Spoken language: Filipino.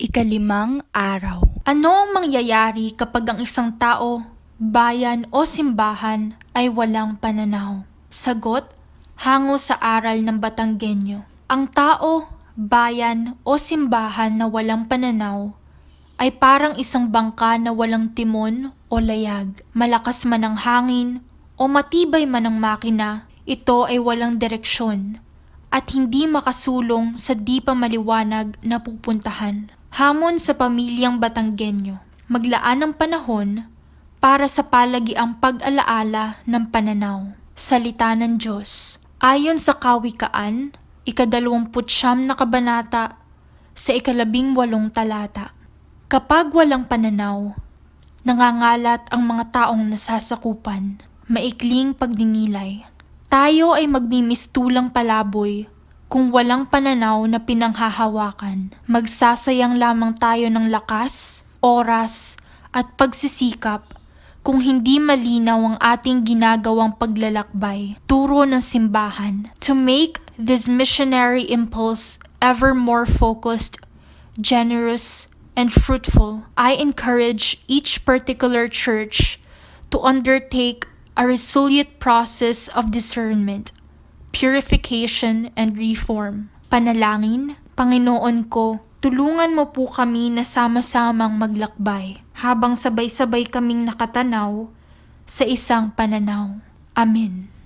Ikalimang araw. Ano ang mangyayari kapag ang isang tao, bayan o simbahan ay walang pananaw? Sagot, hango sa aral ng Batanggenyo. Ang tao, bayan o simbahan na walang pananaw ay parang isang bangka na walang timon o layag. Malakas man ang hangin o matibay man ang makina, ito ay walang direksyon at hindi makasulong sa di pa maliwanag na pupuntahan. Hamon sa pamilyang Batanggenyo, maglaan ng panahon para sa palagiang pag-alaala ng pananaw. Salita ng Diyos. Ayon sa Kawikaan, ikadalawamputsyam na kabanata sa ikalabing walong talata. Kapag walang pananaw, nangangalat ang mga taong nasasakupan, maikling pagdingilay. Tayo ay magmimistulang palaboy kung walang pananaw na pinanghahawakan. Magsasayang lamang tayo ng lakas, oras, at pagsisikap kung hindi malinaw ang ating ginagawang paglalakbay, turo ng simbahan. To make this missionary impulse ever more focused, generous, and fruitful, I encourage each particular church to undertake a resolute process of discernment, purification, and reform. Panalangin, Panginoon ko, tulungan mo po kami na sama-samang maglakbay habang sabay-sabay kaming nakatanaw sa isang pananaw. Amen.